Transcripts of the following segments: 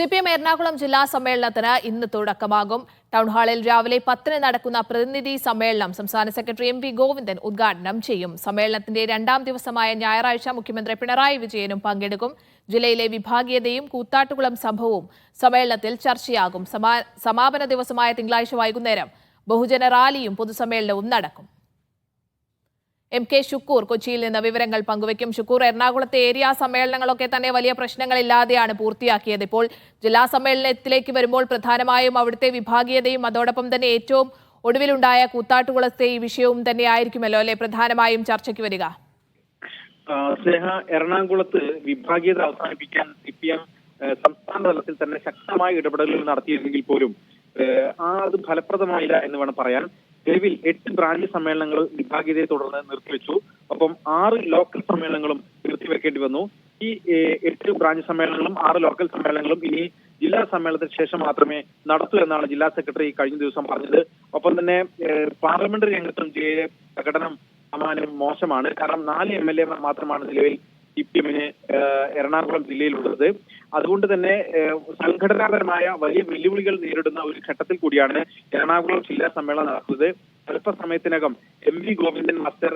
C P M Ernakulam ജില്ലാ സമ്മേളനത്തിന് ഇന്ന് തുടക്കമാകും. ടൗൺ ഹാളിൽ രാവിലെ പത്തിന് നടക്കുന്ന പ്രതിനിധി സമ്മേളനം സംസ്ഥാന സെക്രട്ടറി എം വി ഗോവിന്ദൻ ഉദ്ഘാടനം ചെയ്യും. സമ്മേളനത്തിന്റെ രണ്ടാം ദിവസമായ ഞായറാഴ്ച മുഖ്യമന്ത്രി പിണറായി വിജയനും പങ്കെടുക്കും. ജില്ലയിലെ വിഭാഗീയതയും കൂത്താട്ടുകുളം സംഭവവും സമ്മേളനത്തിൽ ചർച്ചയാകും. സമാ- സമാപന ദിവസമായ തിങ്കളാഴ്ച വൈകുന്നേരം ബഹുജന റാലിയും പൊതുസമ്മേളനവും നടക്കും. എം കെ ഷുക്കൂർ കൊച്ചിയിൽ നിന്ന് വിവരങ്ങൾ പങ്കുവയ്ക്കും. ഷുക്കൂർ എറണാകുളത്തെ ഏരിയ സമ്മേളനങ്ങളൊക്കെ തന്നെ വലിയ പ്രശ്നങ്ങളില്ലാതെയാണ് പൂർത്തിയാക്കിയത്. ഇപ്പോൾ ജില്ലാ സമ്മേളനത്തിലേക്ക് വരുമ്പോൾ പ്രധാനമായും അവിടുത്തെ വിഭാഗീയതയും അതോടൊപ്പം തന്നെ ഏറ്റവും ഒടുവിലുണ്ടായ കൂത്താട്ടുകുളത്തെ ഈ വിഷയവും തന്നെയായിരിക്കുമല്ലോ അല്ലെ? പ്രധാനമായും ചർച്ചയ്ക്ക് വരിക. സ്നേഹ എറണാകുളത്ത് വിഭാഗീയത അവസാനിപ്പിക്കാൻ സി പി എം സംസ്ഥാന തലത്തിൽ തന്നെ ശക്തമായ ഇടപെടലുകൾ നടത്തിയിരുന്നെങ്കിൽ പോലും ആ അത് ഫലപ്രദമായില്ല എന്ന് വേണം പറയാൻ. നിലവിൽ എട്ട് ബ്രാഞ്ച് സമ്മേളനങ്ങൾ വിഭാഗീയതയെ തുടർന്ന് നിർത്തിവെച്ചു. ഒപ്പം ആറ് ലോക്കൽ സമ്മേളനങ്ങളും നിർത്തിവെക്കേണ്ടി വന്നു. ഈ എട്ട് ബ്രാഞ്ച് സമ്മേളനങ്ങളും ആറ് ലോക്കൽ സമ്മേളനങ്ങളും ഇനി ജില്ലാ സമ്മേളനത്തിന് ശേഷം മാത്രമേ നടത്തൂ എന്നാണ് ജില്ലാ സെക്രട്ടറി കഴിഞ്ഞ ദിവസം പറഞ്ഞത്. ഒപ്പം തന്നെ പാർലമെന്ററി രംഗത്തും ജില്ലയിലെ പ്രകടനം സമാനം മോശമാണ്. കാരണം നാല് എം എൽ എ മാത്രമാണ് നിലവിൽ സി പി എമ്മിന് എറണാകുളം ജില്ലയിലുള്ളത്. അതുകൊണ്ട് തന്നെ സംഘടനാപരമായ വലിയ വെല്ലുവിളികൾ നേരിടുന്ന ഒരു ഘട്ടത്തിൽ കൂടിയാണ് എറണാകുളം ജില്ലാ സമ്മേളനം നടക്കുന്നത്. അല്പസമയത്തിനകം എം വി ഗോവിന്ദൻ മാസ്റ്റർ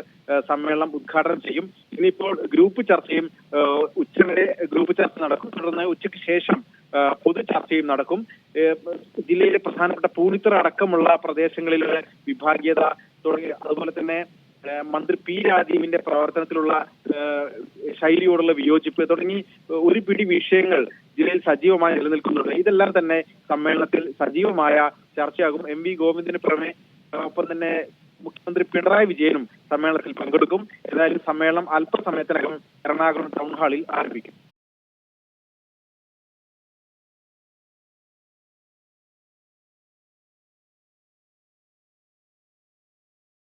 സമ്മേളനം ഉദ്ഘാടനം ചെയ്യും. ഇനിയിപ്പോൾ ഗ്രൂപ്പ് ചർച്ചയും ഉച്ചവരെ ഗ്രൂപ്പ് ചർച്ച നടക്കും. തുടർന്ന് ഉച്ചയ്ക്ക് ശേഷം പൊതു ചർച്ചയും നടക്കും. ജില്ലയിലെ പ്രധാനപ്പെട്ട പൂണിത്തറ അടക്കമുള്ള പ്രദേശങ്ങളിലെ വിഭാഗീയത തുടങ്ങി. അതുപോലെ തന്നെ മന്ത്രി പി രാജീവിന്റെ പ്രവർത്തനത്തിലുള്ള ശൈലിയോടുള്ള വിയോജിപ്പ് തുടങ്ങി ഒരു പിടി വിഷയങ്ങൾ ജില്ലയിൽ സജീവമായി നിലനിൽക്കുന്നുണ്ട്. ഇതെല്ലാം തന്നെ സമ്മേളനത്തിൽ സജീവമായ ചർച്ചയാകും. എം വി ഗോവിന്ദിന് പുറമെ ഒപ്പം തന്നെ മുഖ്യമന്ത്രി പിണറായി വിജയനും സമ്മേളനത്തിൽ പങ്കെടുക്കും. ഏതായാലും സമ്മേളനം അല്പസമയത്തിനകം എറണാകുളം ടൗൺ ഹാളിൽ ആരംഭിക്കും.